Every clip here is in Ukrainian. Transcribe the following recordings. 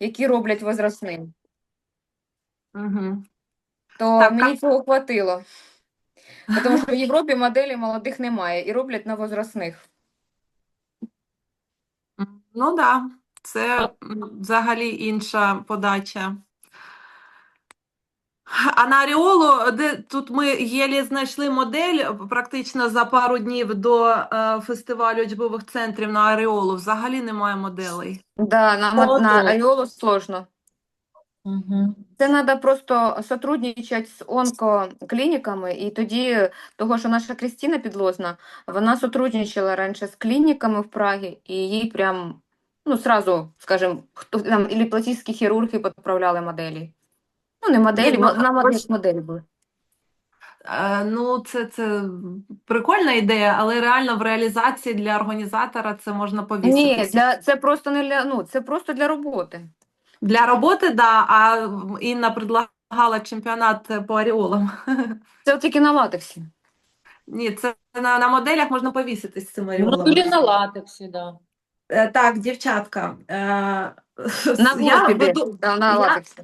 які роблять возрастним. Угу. То Так, мені цього хватило. Тому що в Європі моделі молодих немає і роблять на возрастних. Ну так, да. це взагалі інша подача. А на Аріолу, де тут ми єлі знайшли модель практично за пару днів до е, фестивалю учбових центрів на Аріолу, взагалі немає моделей. Да, на, мо- на. Айолу сложно. Угу. Це треба просто сотрудничати з онкоклініками, і тоді, того, що наша Крістіна Підлозна, вона сотрудничала раніше з клініками в Прагі, і їй прям, ну, сразу, скажімо, хто там, і пластичні хірурги підправляли моделі. Ну, не моделі, ну, на модель, ось- моделі були. Е, ну, це, це прикольна ідея, але реально в реалізації для організатора це можна Ні, повісити. для, це просто не для, ну, це просто для роботи. Для роботи, да, а Інна предлагала чемпіонат по Аріолам. Це тільки на латексі. Ні, це на, на моделях можна повіситись з цим Ну, Аріолом. или на латексі, да. Е, Так, дівчатка, е, На я веду, да, на я- латексі.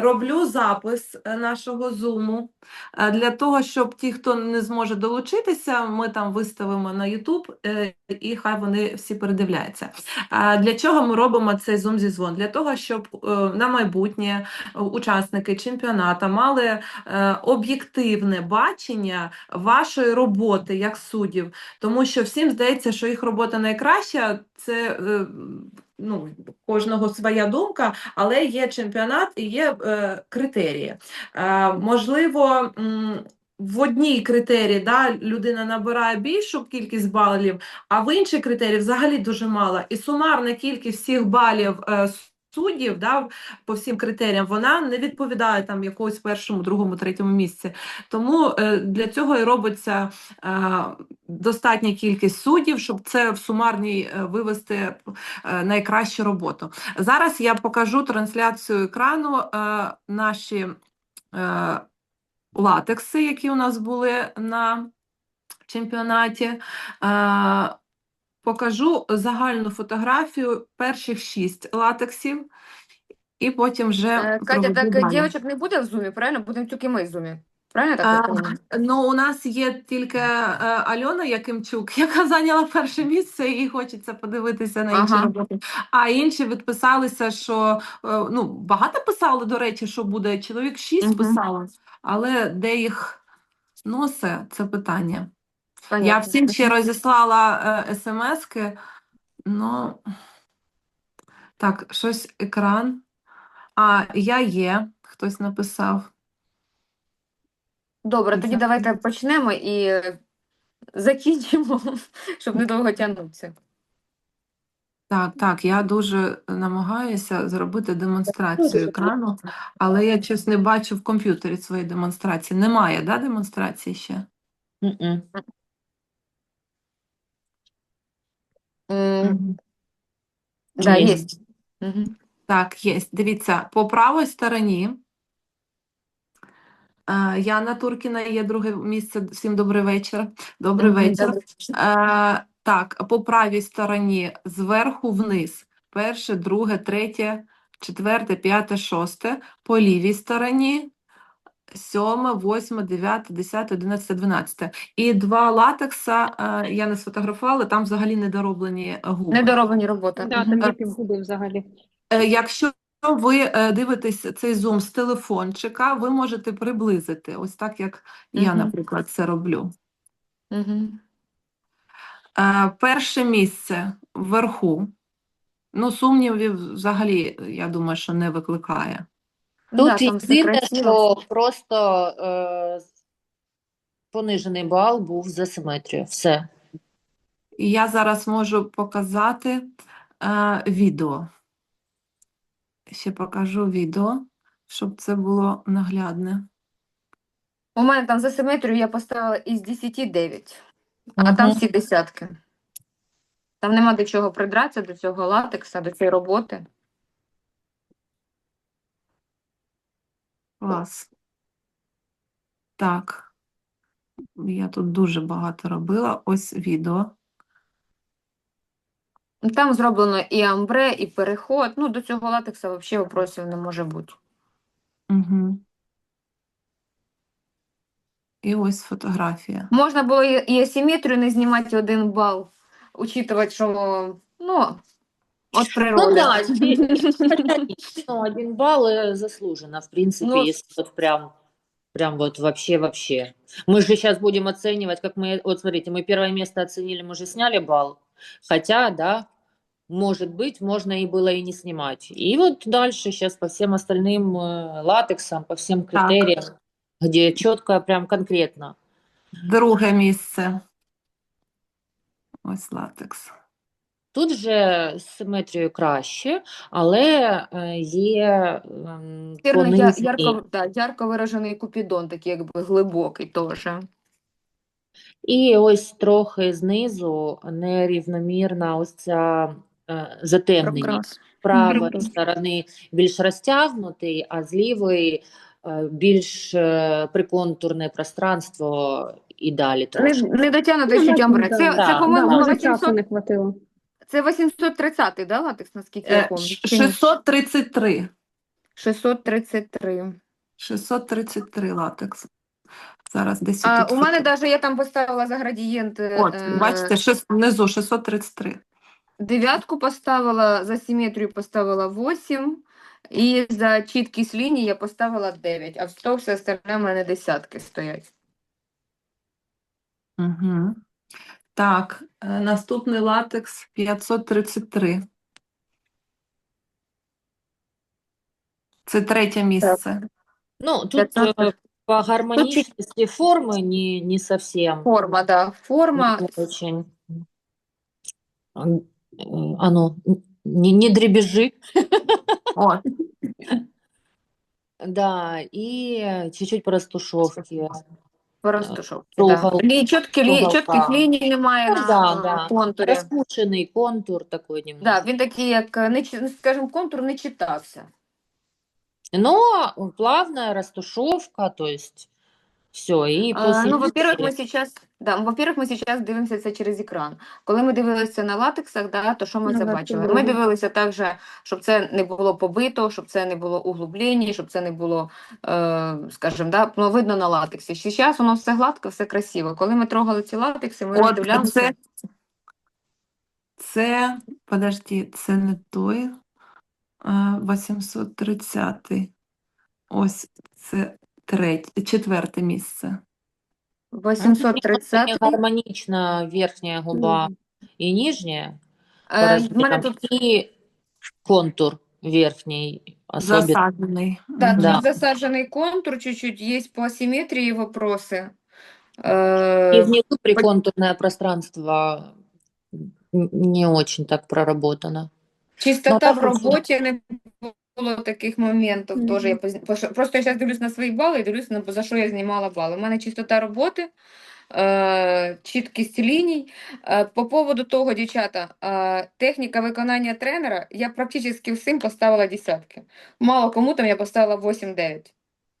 Роблю запис е, нашого зуму е, для того, щоб ті, хто не зможе долучитися, ми там виставимо на YouTube е, і хай вони всі передивляються. Для чого ми робимо цей зум зі дзвон? Для того, щоб на майбутнє учасники чемпіоната мали об'єктивне бачення вашої роботи як суддів, тому що всім здається, що їх робота найкраща. Це ну, кожного своя думка, але є чемпіонат і є е, критерії. Е, можливо, в одній критерії да, людина набирає більшу кількість балів, а в іншій критерії взагалі дуже мало. І сумарна кількість всіх балів е, суддів да, по всім критеріям, вона не відповідає там якогось першому, другому, третьому місці. Тому е, для цього і робиться е, достатня кількість суддів, щоб це в сумарній е, вивести найкращу роботу. Зараз я покажу трансляцію екрану, наші латекси, які у нас були на чемпіонаті. Е, Покажу загальну фотографію перших шість латексів, і потім вже Е, Катя, так дівчаток не буде в зумі, правильно? Будемо тільки ми в зумі. Правильно так А. Ну, у нас є тільки е, Альона Якимчук, яка зайняла перше місце, і хочеться подивитися на інші Ага. роботи. А інші відписалися, що е, ну, багато писали, до речі, що буде. Чоловік шість Мгм. писало, але де їх носи, це питання. Я всім ще розіслала е, смски. Ну, так, щось екран. А, я є, хтось написав. Добре, тоді давайте почнемо і закінчимо, щоб недовго тягнутися. Так, так, я дуже намагаюся зробити демонстрацію екрану, але я щось не бачу в комп'ютері своєї демонстрації. Немає, да, демонстрації ще? Мгм. М, Да, Є. Мгм. Так, є. Дивіться, по правій стороні е, Яна Туркіна є друге місце. Всім добрий вечір. Добрий Мгм, вечір. добре. Е, так, по правій стороні зверху вниз. Перше, друге, третє, четверте, п'яте, шосте. По лівій стороні сьоме, восьме, дев'яте, десяте, одинадцяте, дванадцяте. І два латекса е, я не сфотографувала, там взагалі недороблені губи. Недороблені роботи. Да, там є півгуби взагалі. Е, Якщо ви е, дивитесь цей зум з телефончика, ви можете приблизити, ось так, як я, Мгм. наприклад, це роблю. Е, Перше місце вверху. Ну, сумнівів взагалі, я думаю, що не викликає. Да, Тут там все єдине, що просто е, понижений бал був за симетрію. Все. Я зараз можу показати е, відео. Ще покажу відео, щоб це було наглядне. У мене там за симетрію я поставила із 10 9, а там Мгм. всі десятки. Там нема до чого придратися, до цього латекса, до цієї роботи. Клас. Так. Я тут дуже багато робила. Ось відео. Там зроблено і амбре, і переход. Ну, до цього латекса взагалі вопросів не може бути. Угу. І ось фотографія. Можна було і, асиметрію не знімати один бал, учитывать, що ну, от природа. Ну да, здесь, хотя нет, ну, один балл э, заслуженно, в принципе, Ну, если вот прям, прям вот вообще-вообще. Мы же сейчас будем оценивать, как мы, вот смотрите, мы первое место оценили, мы же сняли балл, хотя, да, может быть, можно и было и не снимать. И вот дальше сейчас по всем остальным э, латексам, по всем Так. критериям, где четко, прям конкретно. Друге місце. Ось латекс. Тут же з симетрією краще, але е, є ем, Вірно, я, ярко, да, ярко виражений купідон, такий якби глибокий теж. І ось трохи знизу нерівномірна ось ця е, затемненість. Прокрас. З правої сторони більш розтягнутий, а з лівої е, більш е, приконтурне пространство і далі Не, трошки. не дотягнути Ну, чуть амбре. Це, да. це Да, по-моєму, да, Може, часу 800, не хватило. Це 830-й, да, латекс, наскільки я Е, ш- 633. 633. 633 латекс. Зараз десь А, у мене фото. навіть я там поставила за градієнт е, От, бачите, шест- внизу 633. дев'ятку поставила, за симетрію поставила 8, і за чіткість лінії я поставила 9, а в 100 все остальне в мене десятки стоять. Угу. Так, е, наступний латекс 533. Це третє місце. Ну, тут 15. е, по гармоничности формы не, не совсем. Форма, да, форма. Очень. Э, ну, не, не дребезжи. От, Да, и чуть-чуть по растушевке. Просто шов. Угол- Да. Лі, чіткі, лі, уголка. чітких ліній немає Ну, на да, е, да. контурі. Распушенный контур такой немного. Да, він такий, як, е, не, чи- ну, скажімо, контур не читався. Но плавная растушевка, то есть все. И А, после ну, во-первых, нитки- мы сейчас, да, во-первых, ми сейчас дивимося це через екран. Коли ми дивилися на латексах, да, то що ми Ну, це бачили? Ми дивилися так же, щоб це не було побито, щоб це не було углублень, щоб це не було, е, скажімо, да, ну, видно на латексі. Зараз воно все гладко, все красиво. Коли ми трогали ці латекси, ми от роздивлялися. це, це, подожди, це не той, а, 830. Ось це третє, четверте місце. 830. гармонічна верхня губа і нижня. Е, мене тут І контур верхній. особливо. Засаджений. Да, тут Да. контур чуть-чуть, есть по асимметрии вопросы. Э, И внизу приконтурное пространство не очень так проработано. Чистота в работе на було таких моментів. Мгм. Теж я просто я зараз дивлюсь на свої бали і дивлюсь, на за що я знімала бали. У мене чистота роботи, е, чіткість ліній. Е, по поводу того, дівчата, е, техніка виконання тренера, я практично всім поставила десятки. Мало кому там я поставила 8-9.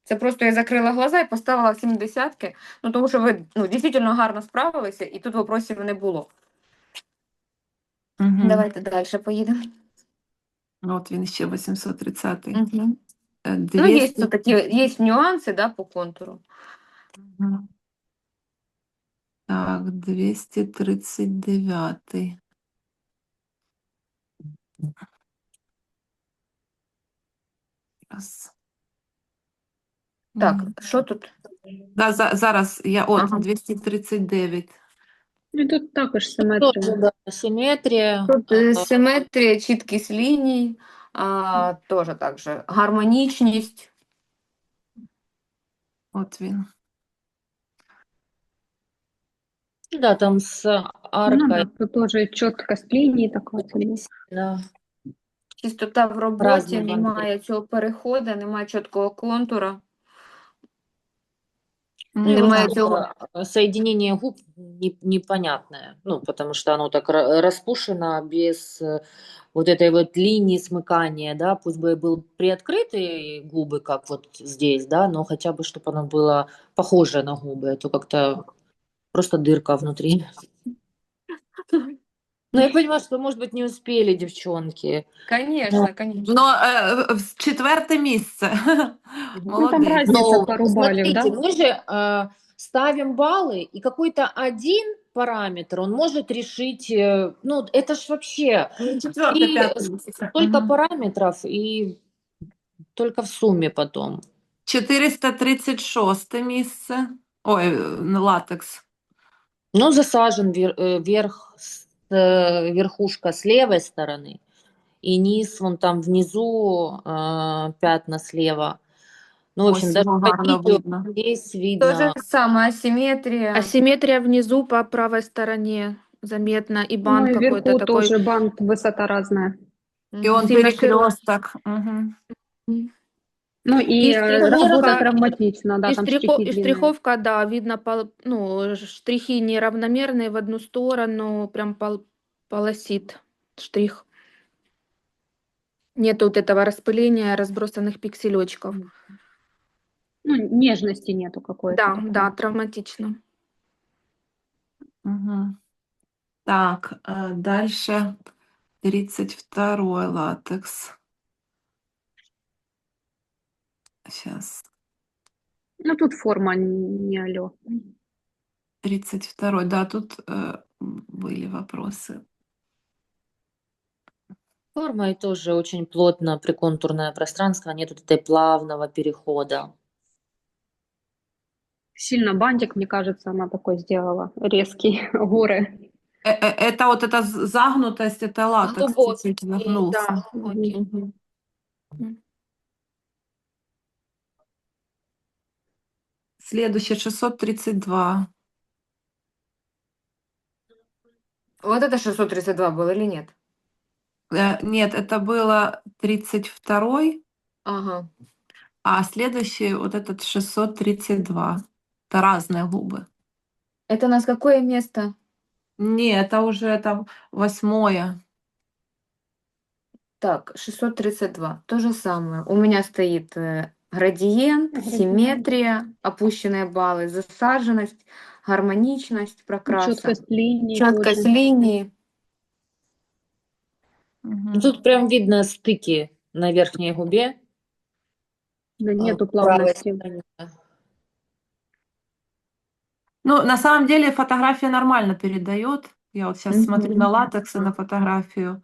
Це просто я закрила глаза і поставила всім десятки, ну тому що ви ну, дійсно гарно справилися, і тут вопросів не було. Мгм. Давайте далі поїдемо. От він ще 830. Угу. Ну, є 200. такі, є нюанси, да, по контуру. Мгм. Так, 239. Раз. Так, Мгм. що тут? Да, за, зараз я от Ага. 239. Ну, тут також Тоже, симетрія. да, симметрия. Тут е, симетрія, чіткість ліній, а, теж так же, гармонічність. От він. Да, там с Ну, да, тут теж чіткость лінії така да. Чистота в роботі, Разні немає цього переходу, немає чіткого контура. Ну, Немає Ну, цього. э, Соединение губ не- непонятное, ну, потому что оно так ра- распушено без э, вот этой вот линии смыкания, да, пусть бы и был приоткрытые губы, как вот здесь, да, но хотя бы, чтобы оно было похоже на губы, а то как-то просто дырка внутри. Ну, я понимаю, что, может быть, не успели девчонки. Конечно, конечно. Ну, е, в- четверте місце. Ну, там Молодець. разница Но пару баллов, да? смотрите, мы же э, ставим баллы, и какой-то один параметр, он может решить, э, ну, это ж вообще Четверте, І п'яте місце. столько Мгм. параметров, и только в сумме потом. 436 місце. Ой, е, не латекс. Ну, засажен вер- э, верх, с- э, верхушка с левой стороны, и низ вон там внизу э, пятна слева. Ну, в общем, Ось даже по видео видно. здесь То видно. же самое, асимметрия. Асимметрия внизу по правой стороне заметна, и Ну, бант и какой-то такой. тоже бант, высота разная. І он Сильно перекресток. Угу. Ну, и, И э, стрелка- работа травматична, да, и, там штрихо- штрихи и длинные. штриховка, да, видно, пол- ну, штрихи неравномерные в одну сторону, прям пол- полосит штрих. Нет вот этого распыления разбросанных пикселечков. Ну, нежности нету какой-то. Да, такой. да, травматично. Угу. Так, э, дальше 32 латекс. Сейчас. Ну, тут форма не алё. 32 да, тут э, были вопросы. Форма и тоже очень плотно приконтурное пространство, нет вот этой плавного перехода. Сильно бантик, мне кажется, она такой сделала. Резкий, горы. Э, э, Это вот эта загнутость, это латекс Глубокий, чуть-чуть загнулся. Да, глубокий. Мгм. Мгм. Следующее 632. Вот это 632 был или нет? Э, Нет, это было 32 Ага. а следующий вот этот 632. Это разные губы. Это у нас какое место? Не, это уже там восьмое. Так, 632. То же самое. У меня стоит э, градиент, симметрия, опущенные баллы, засаженность, гармоничность прокраса, Четкость линий. четкость тоже. линии. Ну, Тут прям видно стыки на верхней губе. Да э, нету плавности. Ну, на самом деле фотография нормально передает. Я вот сейчас смотрю на латекс и на фотографию.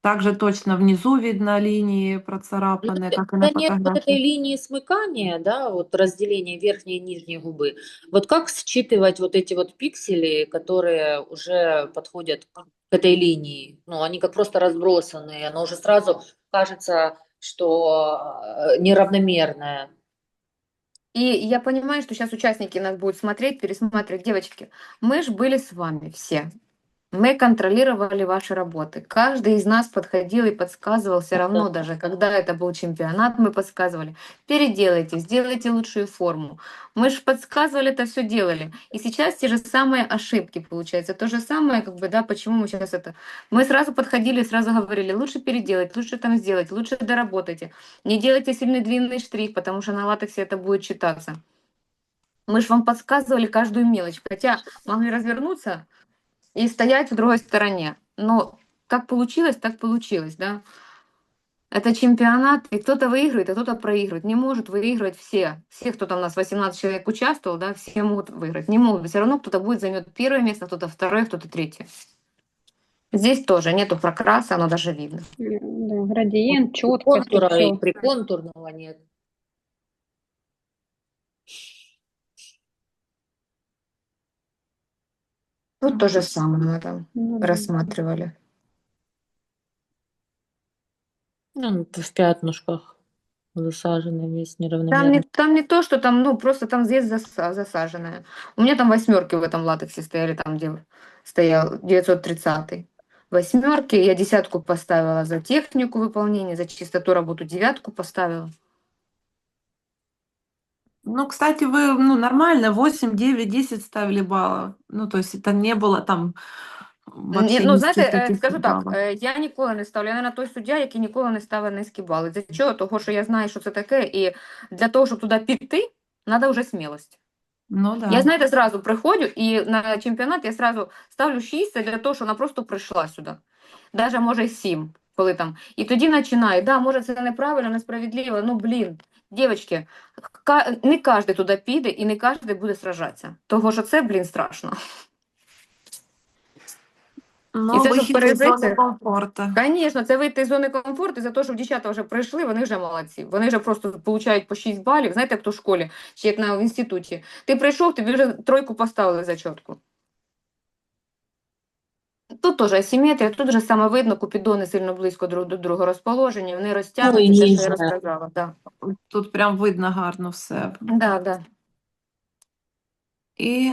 Также точно внизу видно линии Ну, процарапанные, как и на нет вот этой фотографии. линии смыкания, да, вот разделения верхней и нижней губы, вот как считывать вот эти вот пиксели, которые уже подходят к этой линии? Ну, они как просто разбросанные, оно уже сразу кажется, что э, неравномерное. И я понимаю, что сейчас участники нас будут смотреть, пересматривать. Девочки, мы же были с вами все. Мы контролировали ваши работы. Каждый из нас подходил и подсказывал все равно, даже когда это был чемпионат, мы подсказывали. Переделайте, сделайте лучшую форму. Мы же подсказывали, это все делали. И сейчас те же самые ошибки получается. То же самое, как бы, да, почему мы сейчас это... Мы сразу подходили, сразу говорили, лучше переделать, лучше там сделать, лучше доработайте. Не делайте сильный длинный штрих, потому что на латексе это будет читаться. Мы же вам подсказывали каждую мелочь, хотя могли развернуться и стоять в другой стороне. Но как получилось, так получилось, да. Это чемпионат, и кто-то выигрывает, а кто-то проигрывает. Не может выигрывать все. Все, кто там у нас 18 человек участвовал, да, все могут выиграть. Не могут. Все равно кто-то будет займет первое место, кто-то второе, кто-то третье. Здесь тоже нету прокраса, оно даже видно. Да, градиент, четкость. Контура приконтурного нет. Тут то же самое мы там Ну, рассматривали. Ну, в пятнышках засаженный весь Там неравномерно. не, там не то, что там, ну, просто там здесь заса- засаженное. У меня там восьмерки в этом латексе стояли, там, где стоял 930. Восьмерки, я десятку поставила за технику выполнения, за чистоту работу девятку поставила. Ну, кстати, вы ну, нормально 8, 9, 10 ставили баллов. Ну, то есть это не было там вообще Ні, ну, низких знаєте, е, каких-то скажу так, баллов. е, я ніколи не ставлю, я наверное, той суддя, який ніколи не ставить низькі бали. За чого? Того, що я знаю, що це таке, і для того, щоб туди піти, треба вже смілость. Ну да. Я, знаєте, зразу приходжу і на чемпіонат я зразу ставлю 6 це для того, що вона просто прийшла сюди. Даже може 7, коли там. І тоді починаю. Да, може це неправильно, несправедливо. Ну, блін, дівчатки, не кожен туди піде і не кожен буде сражатися. Того, що це, блін, страшно. Ну, І це, вихід зони комфорту. Звісно, це вийти з зони комфорту, і за те, що дівчата вже пройшли, вони вже молодці. Вони вже просто получають по 6 балів. Знаєте, як то в школі, чи як на в інституті. Ти прийшов, тобі вже тройку поставили зачетку. Тут теж асиметрія, тут же саме видно, купідони сильно близько друг до друга розположені, вони розтягнуті, Ну, те, що я розказала. Да. Тут прям видно гарно все. Да, да. І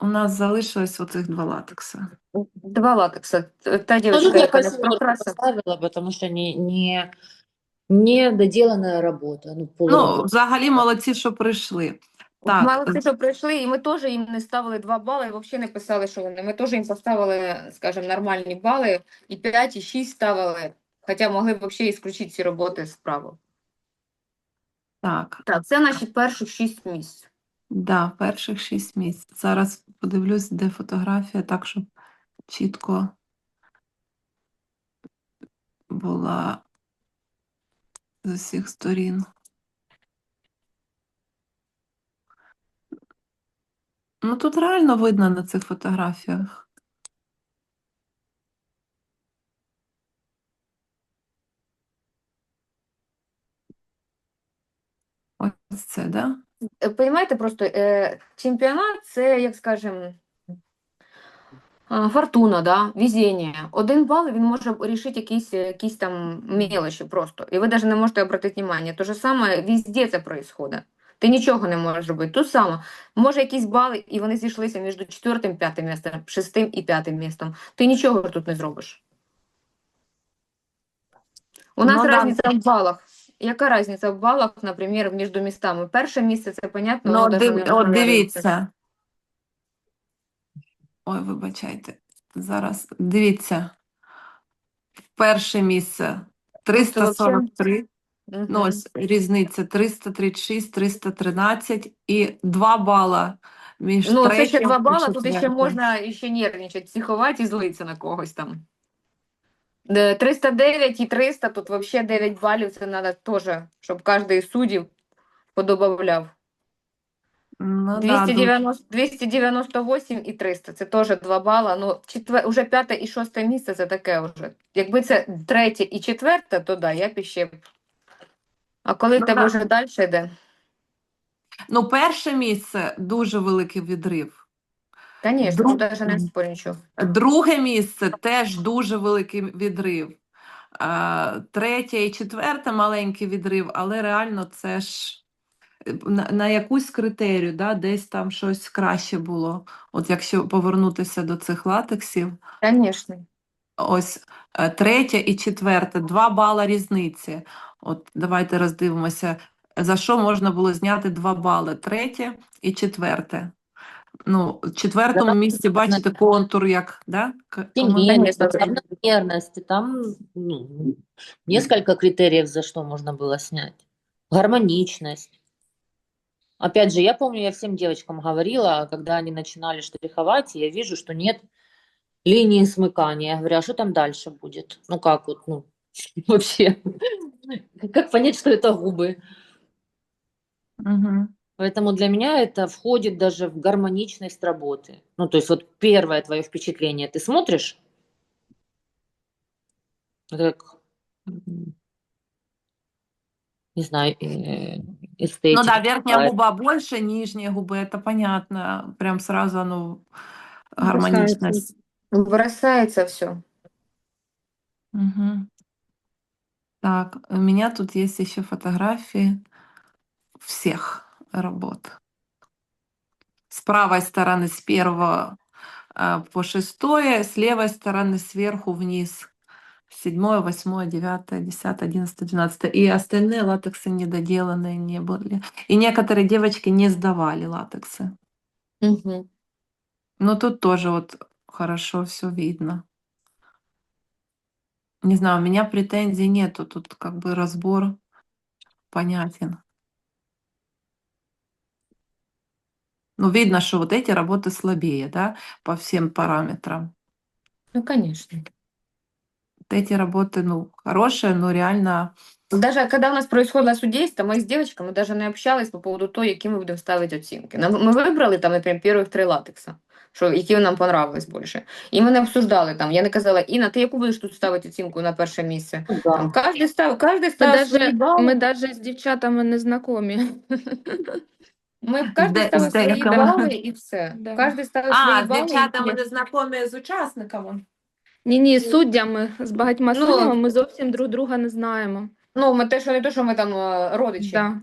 у нас залишилось оцих два латекса. Два латекса. Та Ну, дівчинка, яка не поставила, потому что не, не, не доделанная работа. Ну, Ну, взагалі молодці, що прийшли. Так, Молодці, що прийшли, і ми теж їм не ставили 2 бали, і взагалі не писали, що вони. Ми теж їм поставили, скажімо, нормальні бали, і 5, і 6 ставили, хоча могли б взагалі ісключити ці роботи з правил. так, Так, це наші перші 6 місць. да, перших шість місць. Зараз подивлюсь, де фотографія, так, щоб чітко була з усіх сторін. Ну, тут реально видно на цих фотографіях. Ось це, да? Е, просто е, чемпіонат це, як скажем, а, фортуна, да, везіння. Один бал він може рішити якісь, якісь там мелочі просто. І ви навіть не можете обратити увагу. Те ж саме везде це відбувається. Ти нічого не можеш робити. Тут саме. Може якісь бали, і вони зійшлися між четвертим, п'ятим місцем, шестим і п'ятим місцем. Ти нічого тут не зробиш. У нас Ну да. різниця в балах. Яка різниця в балах, наприклад, між містами? Перше місце, це понятно, Ну, див... от дивіться. Ой, вибачайте. Зараз дивіться. Перше місце 343. Мгм. Ну, ось різниця 336, 313 і 2 бала між Ну, це ще третім два і бали, тут ще четвертим. можна іще нервничати, психувати і злитися на когось там. Де 309 і 300, тут взагалі 9 балів, це треба теж, щоб кожен із суддів подобавляв. Ну, да, 290, 298 і 300, це теж 2 бала. Ну, четвер... уже п'яте і шосте місце, це таке вже. Якби це третє і четверте, то да, я б іще... А коли в Ну, тебе вже далі йде? Ну, перше місце дуже великий відрив. Звісно, Друг- тут навіть не спорю нічого. Друге місце теж дуже великий відрив. Е, Третє і четверте маленький відрив, але реально це ж е, на, на якусь критерію, да, десь там щось краще було. От якщо повернутися до цих латексів, Звісно. Ось е, третє і четверте, два бала різниці. От давайте роздивимося, за що можна було зняти два бали, третє і четверте. Ну, в четвертому Да. місці бачите контур, як, да? Сильнее, там ну, несколько критериев, за что можно было снять. Гармоничность. Опять же, я помню, я всем девочкам говорила, когда они начинали штриховать, я вижу, что нет линии смыкания. Я говорю, а что там дальше будет? Ну как вот, ну, вообще. Как понять, что это губы? Угу. Поэтому для меня это входит даже в гармоничность работы. Ну, то есть вот первое твое впечатление, ты смотришь, как, м, не знаю, э, Ну эстетика. да, верхняя какая-то. губа больше, нижняя губа, это понятно. Прям сразу Бросается. гармоничность. Бросається все. Мгм. Так, у меня тут есть еще фотографии всех работ. С правой стороны с первого а, по шестое, с левой стороны сверху вниз. Седьмое, восьмое, девятое, десятое, одиннадцатое, двенадцатое. И остальные латексы недоделанные не были. И некоторые девочки не сдавали латексы. Угу. Но тут тоже вот хорошо все видно. Не знаю, у меня претензий нету. Тут как бы разбор понятен. Ну, видно, что вот эти работы слабее, да, по всем параметрам. Ну, конечно. Вот эти работы, ну, хорошие, но реально Даже когда у нас происходило судейство, ми з дівчатками даже не общались по поводу того, які ми будемо ставити оцінки. Нам- Ми вибрали там, наприклад, перших три латекса, Що, які нам понравились більше. І ми не обсуждали там. Я не казала, Інна, ти яку будеш тут ставити оцінку на перше місце? Там кожен став, кожен Мы став свої даже, бали. мы даже с девчатами не знакомі. Ми кожен ставив свої бали і все. Да. Кожен ставив А, свої з дівчатами не знайомі з учасниками. Ні-ні, з суддями, з багатьма Ну, суддями ми зовсім друг друга не знаємо. Ну, ми те, що не те, що ми там е, родичі. Да.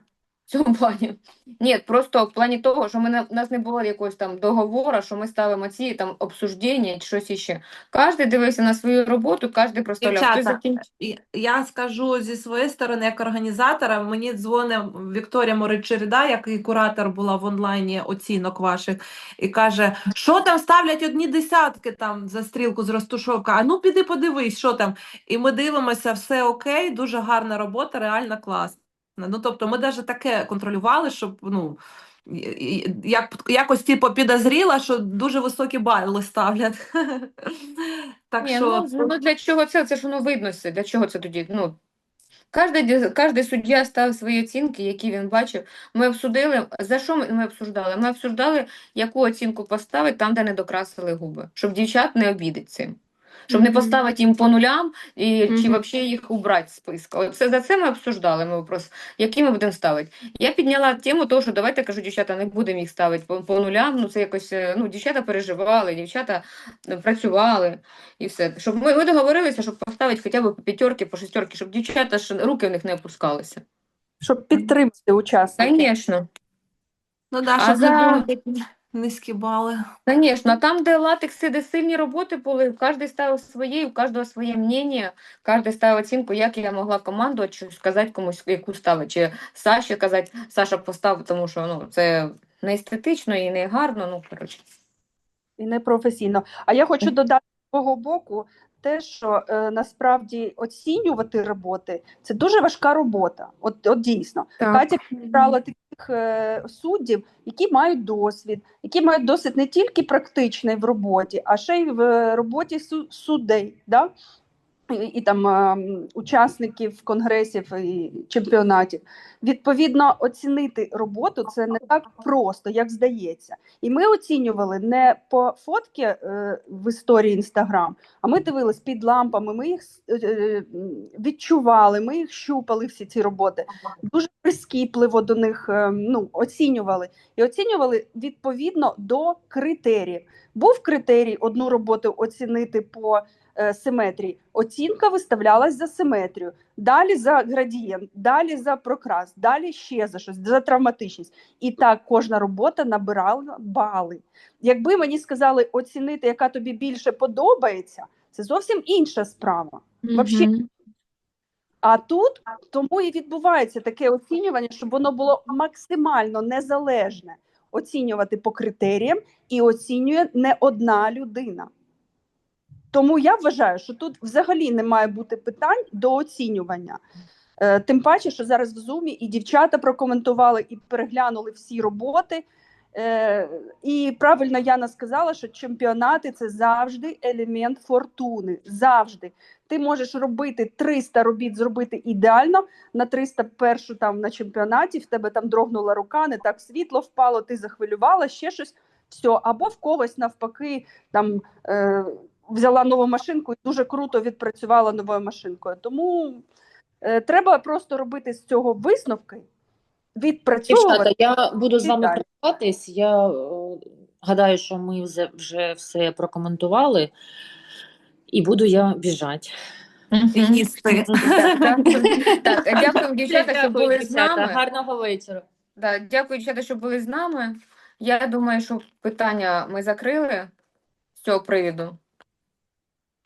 В цьому плані. Ні, просто в плані того, що ми у нас не було якогось там договору, що ми ставимо ці там обсуждення чи щось іще. Кожен дивився на свою роботу, кожен проставляв. Закінч- І Я скажу зі своєї сторони, як організатора, мені дзвонить Вікторія Моричерида, який куратор була в онлайні оцінок ваших, і каже, що там ставлять одні десятки там за стрілку з розтушовка. А ну піди подивись, що там. І ми дивимося, все окей, дуже гарна робота, реально класна. Ну, тобто ми навіть таке контролювали, щоб ну. Як, якось типу підозріла, що дуже високі бали ставлять. Так Ні, що ну, ну для чого це? Це ж воно видно все. Для чого це тоді? Ну, кожен, кожен суддя ставив свої оцінки, які він бачив. Ми обсудили. За що ми, ми обсуждали? Ми обсуждали, яку оцінку поставити там, де не докрасили губи, щоб дівчат не обідати цим. Щоб не поставити їм по нулям і чи взагалі їх убрати з списка. Оце за це ми обсуждали. Ми вопрос, які ми будемо ставити. Я підняла тему того, що давайте кажу, дівчата, не будемо їх ставити по, по нулям. Ну це якось е, ну, дівчата переживали, дівчата е, працювали і все. Щоб ми, ми договорилися, щоб поставити хоча б по п'ятерки, по шестерки, щоб дівчата ж руки в них не опускалися. щоб підтримати учасників. Звісно. ну да, А щоб не за було низькі бали. А там, де латекси, де сильні роботи були, кожен ставив своє, у кожного своє мнення, кожен ставив оцінку, як я могла командувати, чи сказати комусь, яку ставити, чи Саші казати, Саша постав, тому що ну, це не естетично і не гарно, ну, коротше. і непрофесійно. А я хочу додати з свого боку те, що е, насправді оцінювати роботи це дуже важка робота. От, от дійсно. Так. Катя підбирала таких е, суддів, які мають досвід, які мають досвід не тільки практичний в роботі, а ще й в е, роботі су- суддей. Да? І, там учасників конгресів і чемпіонатів. Відповідно, оцінити роботу це не так просто, як здається. І ми оцінювали не по фотки е, в історії Інстаграм, а ми дивились під лампами, ми їх е, е, відчували, ми їх щупали всі ці роботи. Дуже прискіпливо до них ну, оцінювали. І оцінювали відповідно до критеріїв. Був критерій одну роботу оцінити по симетрії. Оцінка виставлялась за симетрію, далі за градієнт, далі за прокрас, далі ще за щось, за травматичність. І так кожна робота набирала бали. Якби мені сказали оцінити, яка тобі більше подобається, це зовсім інша справа. Вообще-. А тут тому і відбувається таке оцінювання, щоб воно було максимально незалежне. Оцінювати по критеріям і оцінює не одна людина. Тому я вважаю, що тут взагалі не має бути питань до оцінювання. Е, Тим паче, що зараз в Зумі і дівчата прокоментували і переглянули всі роботи. Е, І правильно Яна сказала, що чемпіонати це завжди елемент фортуни. Завжди ти можеш робити 300 робіт, зробити ідеально на 301 там на чемпіонаті. В тебе там дрогнула рука, не так світло впало, ти захвилювала, ще щось. Все, або в когось навпаки там е, взяла нову машинку і дуже круто відпрацювала новою машинкою. Тому е, треба просто робити з цього висновки, відпрацьовувати. Дівчата, я буду з вами Вітаю. працюватись. Я е, гадаю, що ми вже, вже все прокоментували, і буду я біжати. Так, дякую, дівчата, що були з нами. Гарного вечора. Да, дякую, дівчата, що були з нами. Я думаю, що питання ми закрили з цього приводу.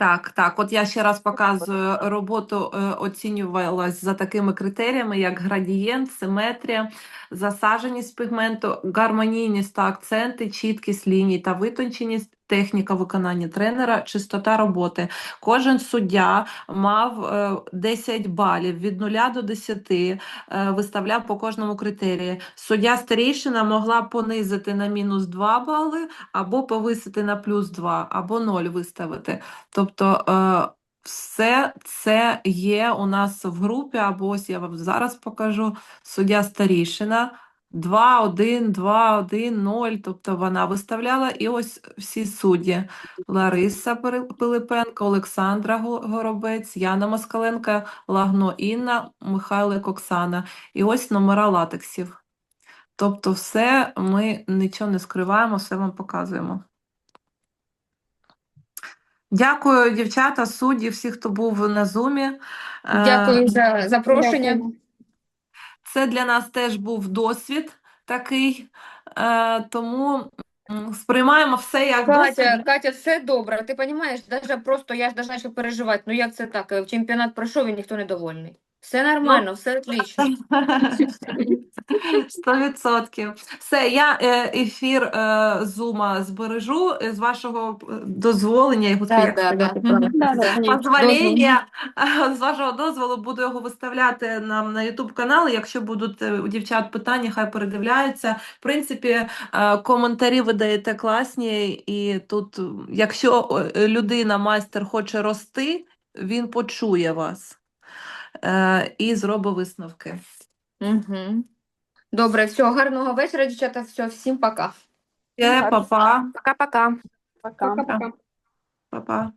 Так, так. От я ще раз показую роботу, е, оцінювалась за такими критеріями, як градієнт, симетрія, засаженість пігменту, гармонійність та акценти, чіткість ліній та витонченість, техніка виконання тренера, чистота роботи. Кожен суддя мав е, 10 балів від 0 до 10, е, виставляв по кожному критерії. Суддя старійшина могла понизити на мінус 2 бали, або повисити на плюс 2, або 0 виставити. Тобто е, все це є у нас в групі, або ось я вам зараз покажу суддя старішина. 2, 1, 2, 1, 0, тобто вона виставляла, і ось всі судді. Лариса Пилипенко, Олександра Горобець, Яна Москаленка, Лагно Інна, Михайлик Оксана. І ось номера латексів. Тобто все, ми нічого не скриваємо, все вам показуємо. Дякую, дівчата, судді, всі, хто був на зумі. Е, Дякую за запрошення. Це для нас теж був досвід такий, е, тому сприймаємо все як Катя, досвід. Катя, все добре. Ти розумієш, даже просто я ж должна ще переживати. Ну як це так? Чемпіонат пройшов і ніхто не довольний. Все нормально, все отлично. Сто відсотків. Все, я е, ефір е, Зума збережу е, з вашого дозволення, да, конечно. Позволення, з вашого дозволу буду його виставляти нам на YouTube канали. Якщо будуть у дівчат питання, хай передивляються. В принципі, коментарі ви даєте класні, і тут, якщо людина, майстер хоче рости, він почує вас е, і зробить висновки. Мгм. Добре, все, гарного вечора, дівчата. Все, всім пока. Все, Па-па. Пока-пока. Пока. Пока-пока. Па-па.